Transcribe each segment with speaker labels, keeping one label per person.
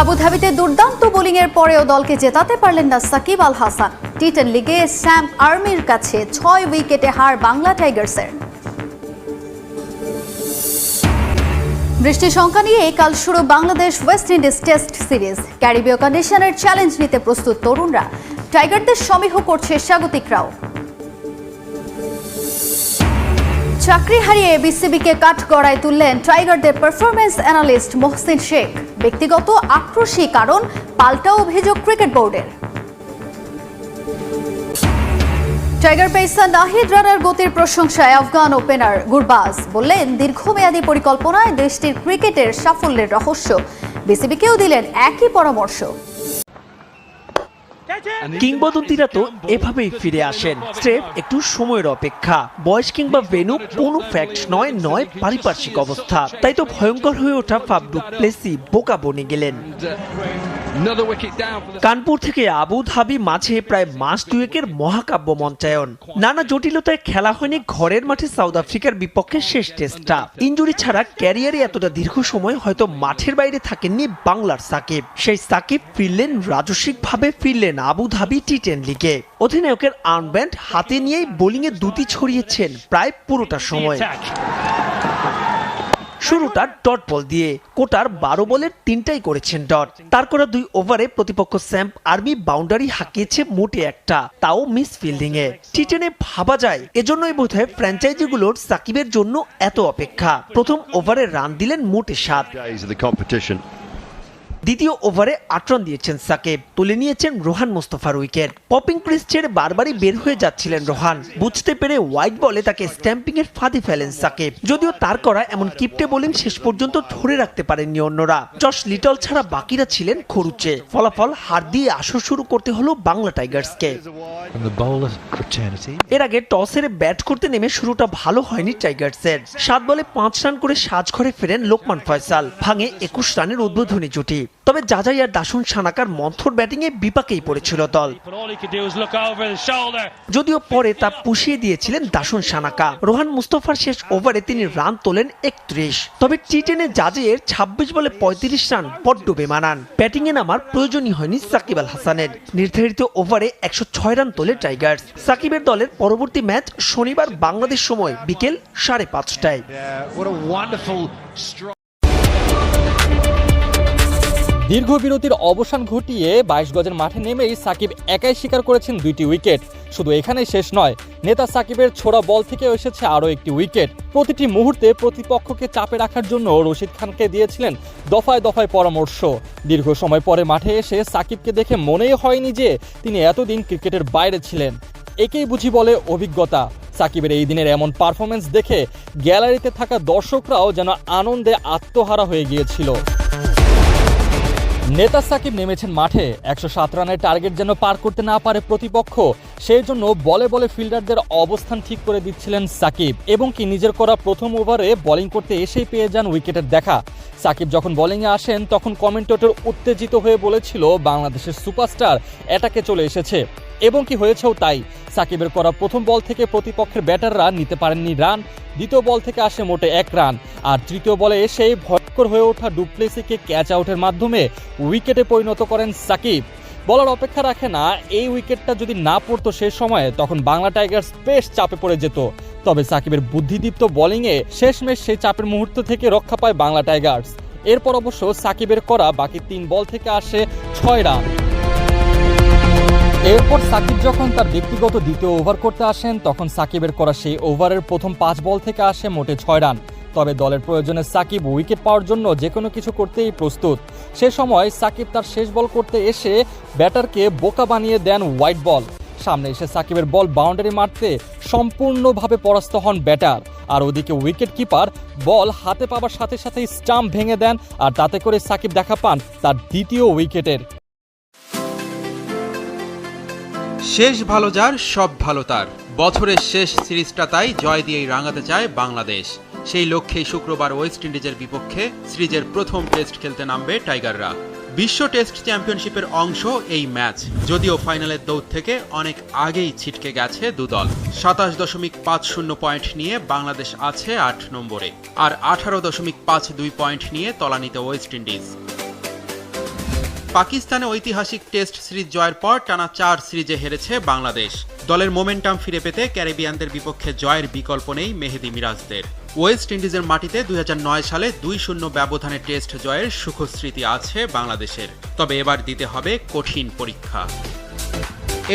Speaker 1: আবুধাবিতে দুর্দান্ত বোলিংয়ের পরেও দলকে জেতাতে পারলেন না সাকিব আল হাসান। টি টেন লিগে স্যাম আর্মির কাছে ছয় উইকেটে হার বাংলা টাইগার্সের। বৃষ্টি সংখ্যা নিয়ে কাল শুরু Bangladesh West Indies test series. ক্যারিবীয় কন্ডিশনের চ্যালেঞ্জ নিতে প্রস্তুত তরুণরা। টাইগারদের সমীহ করছে স্বাগতিকরাও। চাকরি হারিয়ে বিসিবিকে কাঠগড়ায় তুললেন টাইগারদের পারফরমেন্স অ্যানালিস্ট মোহসিন শেখ। ব্যক্তিগত আক্রোশী কারণ, পাল্টা অভিযোগ ক্রিকেট বোর্ডের। টাইগার পেসার নাহিদ রানার গতির প্রশংসায় আফগান ওপেনার গুরবাজ বললেন, দীর্ঘমেয়াদী পরিকল্পনায় দেশটির ক্রিকেটের সাফল্যের রহস্য। বিসিবিকেও দিলেন একই পরামর্শ।
Speaker 2: কিংবদন্তিরা তো এভাবেই ফিরে আসেন। স্রেফ একটু সময়ের অপেক্ষা। বয়স কিংবা ভেনু কোনো ফ্যাক্ট নয় নয় পারিপার্শ্বিক অবস্থা। তাই তো ভয়ঙ্কর হয়ে ওঠা ফাবডু প্লেসি বোকা বনে গেলেন। কানপুর থেকে আবু ধাবি মাঝে প্রায় মাস দুয়েকের মহাকাব্য মঞ্চায়ন। নানা জটিলতায় খেলা হয়নি ঘরের মাঠে সাউথ আফ্রিকার বিপক্ষে শেষ টেস্টটা। ইঞ্জুরি ছাড়া ক্যারিয়ারে এতটা দীর্ঘ সময় হয়তো মাঠের বাইরে থাকেননি বাংলার সাকিব। সেই সাকিব ফিরলেন রাজস্বিকভাবে ফিরলেন আবু ধাবি টি টেন লিগে অধিনায়কের আর্মব্যান্ড হাতে নিয়েই বোলিংয়ে দুটি ছড়িয়েছেন প্রায় পুরোটা সময়। শুরুটা ডট বল দিয়ে। কোটার বারো বলের তিনটাই করেছেন ডট। তার করা দুই ওভারে প্রতিপক্ষ স্যাম্প আর্মি বাউন্ডারি হাঁকিয়েছে মোটে একটা, তাও মিস ফিল্ডিং এ টি টেনে ভাবা যায়, এজন্যই বোধ হয় ফ্র্যাঞ্চাইজিগুলোর সাকিবের জন্য এত অপেক্ষা। প্রথম ওভারে রান দিলেন মোটে সাত। দ্বিতীয় ওভারে আট রান দিয়েছেন সাকিব। তুলে নিয়েছেন রোহান মোস্তফার উইকেট পপিং ক্রিজ ছেড়ে বারবারই বের হয়ে যাচ্ছিলেন রোহান। বুঝতে পেরে হোয়াইট বলে তাকে স্ট্যাম্পিং এর ফাঁদে ফেলেন সাকিব। যদিও তার করা এমন কিপটে বোলিং শেষ পর্যন্ত ধরে রাখতে পারেননি অন্যরা। জশ লিটল ছাড়া বাকিরা ছিলেন খরুচে। ফলাফল হার দিয়ে আসর শুরু করতে হলো বাংলা টাইগার্সকে. এর আগে টস হেরে ব্যাট করতে নেমে শুরুটা ভালো হয়নি টাইগার্সের। সাত বলে পাঁচ রান করে সাজঘরে ফেরেন লোকমান ফয়সাল। ভাঙে একুশ রানের উদ্বোধনী জুটি। তবে জাজাই আর দাসুন সানাকার মন্থর ব্যাটিংয়ে বিপাকেই পড়েছিল দল. যদিও পরে তা পুষিয়ে দিয়েছিলেন দাসুন সানাকা। রোহান মুস্তফার শেষ ওভারে তিনি রান তোলেন একত্রিশ। তবে টি টেনে জাজের ছাব্বিশ বলে পঁয়ত্রিশ রান বড্ড বেমানান। ব্যাটিংয়ে নামার প্রয়োজনই হয়নি সাকিব আল হাসানের। নির্ধারিত ওভারে একশো ছয় রান তোলে টাইগার্স। সাকিবের দলের পরবর্তী ম্যাচ শনিবার বাংলাদেশ সময় বিকেল সাড়ে পাঁচটায়।
Speaker 3: দীর্ঘ বিরতির অবসান ঘটিয়ে বাইশ গজের মাঠে নেমেই সাকিব একাই শিকার করেছেন দুইটি উইকেট। শুধু এখানেই শেষ নয়, নেতা সাকিবের ছোড়া বল থেকে এসেছে আরও একটি উইকেট। প্রতিটি মুহূর্তে প্রতিপক্ষকে চাপে রাখার জন্য রশিদ খানকে দিয়েছিলেন দফায় দফায় পরামর্শ। দীর্ঘ সময় পরে মাঠে এসে সাকিবকে দেখে মনেই হয়নি যে তিনি এতদিন ক্রিকেটের বাইরে ছিলেন। একেই বুঝি বলে অভিজ্ঞতা। সাকিবের এই দিনের এমন পারফরমেন্স দেখে গ্যালারিতে থাকা দর্শকরাও যেন আনন্দে আত্মহারা হয়ে গিয়েছিল। নেতা সাকিব নেমেছেন মাঠে। একশো সাত রানের টার্গেট যেন পার করতে না পারে প্রতিপক্ষ, সেই জন্য বলে বলে ফিল্ডারদের অবস্থান ঠিক করে দিচ্ছিলেন সাকিব এবং কি নিজের করা প্রথম ওভারে বোলিং করতে এসেই পেয়ে যান উইকেটের দেখা। সাকিব যখন বোলিংয়ে আসেন, তখন কমেন্টেটর উত্তেজিত হয়ে বলেছিল, বাংলাদেশের সুপারস্টার অ্যাটাকে চলে এসেছে। এবং কি হয়েছেও তাই। সাকিবের করা প্রথম বল থেকে প্রতিপক্ষের ব্যাটাররা নিতে পারেননি রান, দ্বিতীয় বল থেকে আসে মোটে এক রান। আর তৃতীয় বলে এসে ভয়ঙ্কর হয়ে ওঠা ডুপ্লেসিকে ক্যাচ আউটের মাধ্যমে উইকেটে পরিণত করেন সাকিব। বলার অপেক্ষা রাখে না, এই উইকেটটা যদি না পড়তো সে সময়ে, তখন বাংলা টাইগার্স বেশ চাপে পড়ে যেত। তবে সাকিবের বুদ্ধিদীপ্ত বোলিংয়ে শেষমেশ সেই চাপের মুহূর্ত থেকে রক্ষা পায় বাংলা টাইগার্স। এরপর অবশ্য সাকিবের করা বাকি তিন বল থেকে আসে ছয় রান। এরপর সাকিব যখন তার ব্যক্তিগত দ্বিতীয় ওভার করতে আসেন, তখন সাকিবের করা সেই ওভারের প্রথম পাঁচ বল থেকে আসে মোটে ছয় রান। তবে দলের প্রয়োজনে সাকিব উইকেট পাওয়ার জন্য যে কোনো কিছু করতেই প্রস্তুত। সে সময় সাকিব তার শেষ বল করতে এসে ব্যাটারকে বোকা বানিয়ে দেন হোয়াইট বল। সামনে এসে সাকিবের বল বাউন্ডারি মারতে সম্পূর্ণভাবে পরাস্ত হন ব্যাটার। আর ওদিকে উইকেট কিপার বল হাতে পাবার সাথে সাথেই স্টাম্প ভেঙে দেন, আর তাতে করে সাকিব দেখা পান তার দ্বিতীয় উইকেটের।
Speaker 4: শেষ ভালো যার, সব ভালো তার। বছরের শেষ সিরিজটা তাই জয় দিয়েই রাঙাতে চায় বাংলাদেশ। সেই লক্ষ্যেই শুক্রবার ওয়েস্ট ইন্ডিজের বিপক্ষে সিরিজের প্রথম টেস্ট খেলতে নামবে টাইগাররা। বিশ্ব টেস্ট চ্যাম্পিয়নশিপের অংশ এই ম্যাচ, যদিও ফাইনালের দৌড় থেকে অনেক আগেই ছিটকে গেছে দুদল। সাতাশ দশমিক পাঁচ শূন্য পয়েন্ট নিয়ে বাংলাদেশ আছে আট নম্বরে, আর আঠারো দশমিক পাঁচ দুই পয়েন্ট নিয়ে তলানিতে ওয়েস্ট ইন্ডিজ। পাকিস্তানে ঐতিহাসিক টেস্ট সিরিজ জয়ের পর টানা চার সিরিজে হেরেছে বাংলাদেশ। দলের মোমেন্টাম ফিরে পেতে ক্যারিবিয়ানদের বিপক্ষে জয়ের বিকল্প নেই মেহেদি মিরাজদের। ওয়েস্ট ইন্ডিজের মাটিতে দুই হাজার নয় সালে দুই শূন্য ব্যবধানে টেস্ট জয়ের সুখস্মৃতি আছে বাংলাদেশের। তবে এবার দিতে হবে কঠিন পরীক্ষা।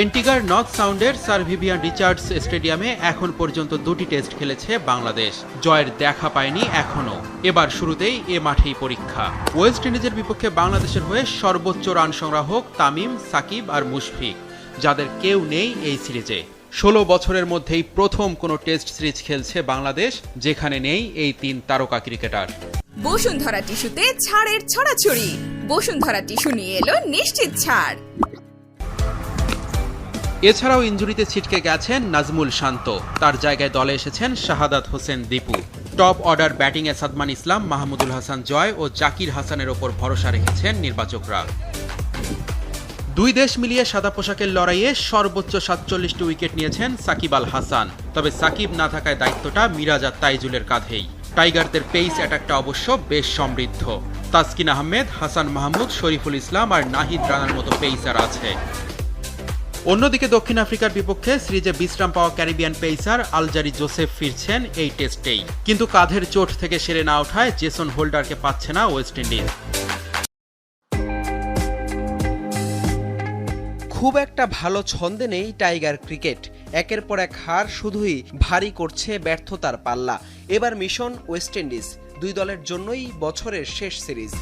Speaker 4: এন্টিগার নর্থ সাউন্ডের স্যার ভিভিয়ান রিচার্ডস স্টেডিয়ামে এখন পর্যন্ত দুটি টেস্ট খেলেছে বাংলাদেশ। জয়ের দেখা পায়নি এখনও। এবার শুরুতেই এ মাঠেই পরীক্ষা। ওয়েস্ট ইন্ডিজের বিপক্ষে বাংলাদেশের হয়ে সর্বোচ্চ রান সংগ্রাহক তামিম, সাকিব আর মুশফিক, যাদের কেউ নেই এই সিরিজে। ষোলো বছরের মধ্যেই প্রথম কোনো টেস্ট সিরিজ খেলছে বাংলাদেশ যেখানে নেই এই তিন তারকা ক্রিকেটার।
Speaker 5: বসুন্ধরা টিস্যুতে ছাড়ের ছড়াছড়ি। বসুন্ধরা টিস্যু নিয়ে এলো নিশ্চিত ছাড়।
Speaker 4: এছাড়াও ইঞ্জুরিতে ছিটকে গেছেন নাজমুল শান্ত। তার জায়গায় দলে এসেছেন শাহাদাত হোসেন দীপু। টপ অর্ডার ব্যাটিংয়ে সাদমান ইসলাম মাহমুদুল হাসান জয় ও জাকির হাসানের ওপর ভরসা রেখেছেন নির্বাচকরা। দুই দেশ মিলিয়ে সাদা পোশাকের লড়াইয়ে সর্বোচ্চ সাতচল্লিশটি উইকেট নিয়েছেন সাকিব আল হাসান। তবে সাকিব না থাকায় দায়িত্বটা মিরাজ আর তাইজুলের কাঁধেই। টাইগারদের পেইস অ্যাটাকটা অবশ্য বেশ সমৃদ্ধ। তাসকিন আহমেদ, হাসান মাহমুদ, শরীফুল ইসলাম আর নাহিদ রানার মতো পেইসার আছে। অন্যদিকে দক্ষিণ আফ্রিকার বিপক্ষে সিরিজে বিশ্রাম পাওয়া ক্যারিবিয়ান পেসার আলজারি জোসেফ ফিরছেন এই টেস্টেই। কিন্তু কাঁধের চোট থেকে সেরে না ওঠায় জেসন হোল্ডারকে পাচ্ছে না ওয়েস্ট ইন্ডিজ।
Speaker 6: খুব একটা ভালো ছন্দে নেই টাইগার ক্রিকেট। একের পর এক হার শুধুই ভারী করছে ব্যর্থতার পাল্লা। এবার মিশন ওয়েস্ট ইন্ডিজ, দুই দলের জন্যই বছরের শেষ সিরিজ।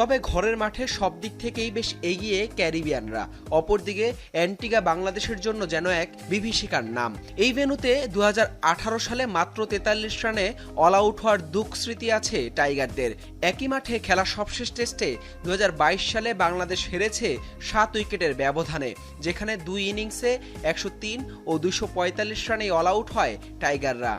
Speaker 6: তবে ঘরের মাঠে সব দিক থেকেই বেশ এগিয়ে ক্যারিবিয়ানরা। অপরদিকে, অ্যান্টিগা বাংলাদেশের জন্য যেন এক বিভীষিকার নাম। এই ভেন্যুতে দু সালে মাত্র তেতাল্লিশ রানে অল আউট হওয়ার দুঃখ স্মৃতি আছে টাইগারদের। একই মাঠে খেলা সবশেষ টেস্টে দু হাজার বাইশ সালে বাংলাদেশ হেরেছে সাত উইকেটের ব্যবধানে, যেখানে দুই ইনিংসে একশো তিন ও দুশো রানে অল আউট হয় টাইগাররা।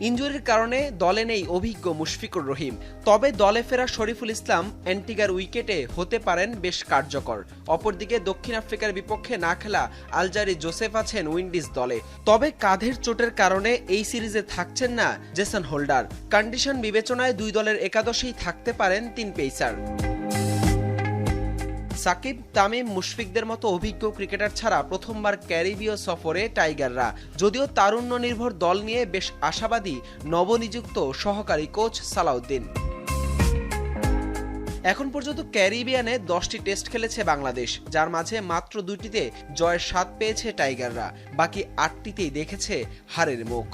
Speaker 6: ইঞ্জুরির কারণে দলে নেই অভিজ্ঞ মুশফিকুর রহিম। তবে দলে ফেরা শরীফুল ইসলাম অ্যান্টিগার উইকেটে হতে পারেন বেশ কার্যকর। অপরদিকে দক্ষিণ আফ্রিকার বিপক্ষে না খেলা আলজারি জোসেফ আছেন উইন্ডিজ দলে। তবে কাঁধের চোটের কারণে এই সিরিজে থাকছেন না জেসন হোল্ডার। কন্ডিশন বিবেচনায় দুই দলের একাদশেই থাকতে পারেন তিন পেসার। সাকিব তামিম মুশফিকদের মতো অভিজ্ঞ ক্রিকেটার ছাড়া প্রথমবার ক্যারিবীয় সফরে টাইগাররা। যদিও তারুণ্য নির্ভর দল নিয়ে বেশ আশাবাদী নবনিযুক্ত সহকারী কোচ সালাউদ্দিন। এখন পর্যন্ত ক্যারিবিয়ানে দশটি টেস্ট খেলেছে বাংলাদেশ, যার মাঝে মাত্র দুটিতে জয়ের স্বাদ পেয়েছে টাইগাররা। বাকি আটটিতেই দেখেছে হারের মুখ।